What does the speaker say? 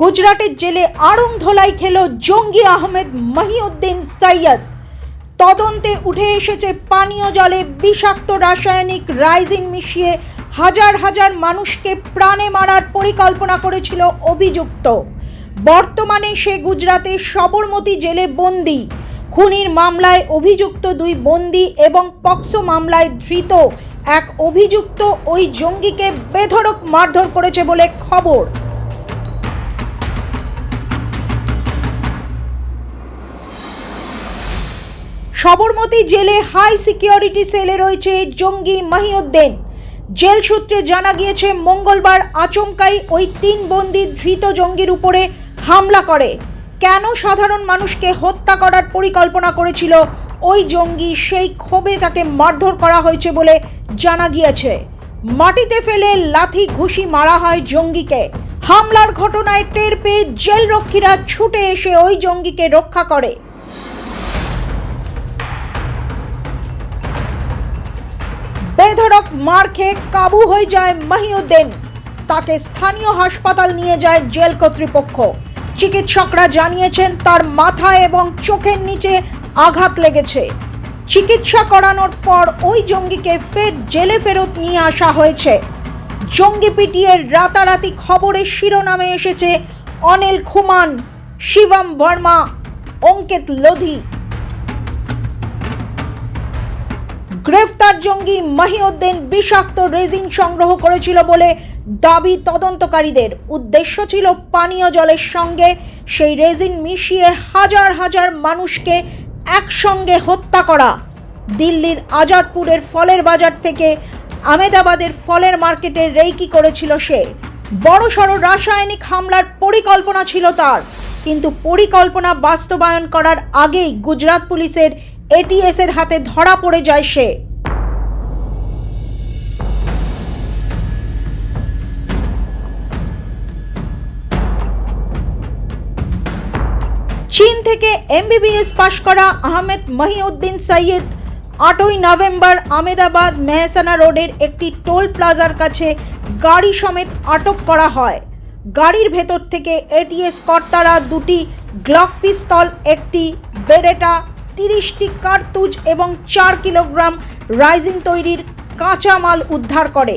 গুজরাটের জেলে আড়ং ধোলাই খেল জঙ্গি আহমেদ মহিউদ্দিন সৈয়দ তদন্তে উঠে এসেছে পানীয় জলে বিষাক্ত রাসায়নিক রাইজিন মিশিয়ে হাজার হাজার মানুষকে প্রাণে মারার পরিকল্পনা করেছিল অভিযুক্ত। বর্তমানে সে গুজরাতে সবরমতী জেলে বন্দি। খুনির মামলায় অভিযুক্ত দুই বন্দি এবং পক্সো মামলায় ধৃত এক অভিযুক্ত ওই জঙ্গিকে বেধড়ক মারধর করেছে বলে খবর। সবরমতী জেলে হাই সিকিউরিটি সেলে রয়েছে জঙ্গি মহিউদ্দিন। জেল সূত্রে জানা গিয়েছে, মঙ্গলবার আচমকাই ওই তিন বন্দি ধৃত জঙ্গির উপরে হামলা করে। কেন সাধারণ মানুষকে হত্যা করার পরিকল্পনা করেছিল ওই জঙ্গি, সেই ক্ষোভে তাকে মারধর করা হয়েছে বলে জানা গিয়েছে। মাটিতে ফেলে লাথি ঘুষি মারা হয় জঙ্গিকে। হামলার ঘটনায় টের পেয়ে জেল রক্ষীরা ছুটে এসে ওই জঙ্গিকে রক্ষা করে। বেধড়ক মার খেয়ে কাবু হয়ে যায় মহিউদ্দিন। তাকে স্থানীয় হাসপাতাল নিয়ে যায় জেল কর্তৃপক্ষ। চিকিৎসকরা জানিয়েছেন তার মাথা এবং চোখের নিচে আঘাত লেগেছে। চিকিৎসা করানোর পর ওই জঙ্গিকে ফের জেলে ফেরত নিয়ে আসা হয়েছে। জঙ্গি পিটিয়ে রাতারাতি খবরের শিরোনামে এসেছে অনিল খুমান, শিবম বর্মা, অঙ্কিত লোধি। গ্রেফতার জঙ্গি মহিউদ্দিন বিষাক্ত রেজিন সংগ্রহ করেছিল বলে দাবি তদন্তকারীদের। উদ্দেশ্য ছিল পানীয় জলের সঙ্গে সেই রেজিন মিশিয়ে হাজার হাজার মানুষকে একসঙ্গে হত্যা করা। দিল্লির আজাদপুরের ফলের বাজার থেকে আমেদাবাদের ফলের মার্কেটে রেইকি করেছিল সে। বড়সড় রাসায়নিক হামলার পরিকল্পনা ছিল তার, কিন্তু পরিকল্পনা বাস্তবায়ন করার আগেই গুজরাট পুলিশের এটিএস এর হাতে ধরা পড়ে যায় সে। চীন থেকে এমবিবিএস পাশ করা আহমেদ মহিউদ্দিন সৈয়দ আটই নভেম্বর আমেদাবাদ মেহসানা রোডের একটি টোল প্লাজার কাছে গাড়ি সমেত আটক করা হয়। গাড়ির ভেতর থেকে এটিএস কর্তারা দুটি গ্লক পিস্তল একটি বেরেটা তিরিশটি কার্তুজ এবং চার কিলোগ্রাম রাইজিং তৈরির কাঁচামাল উদ্ধার করে।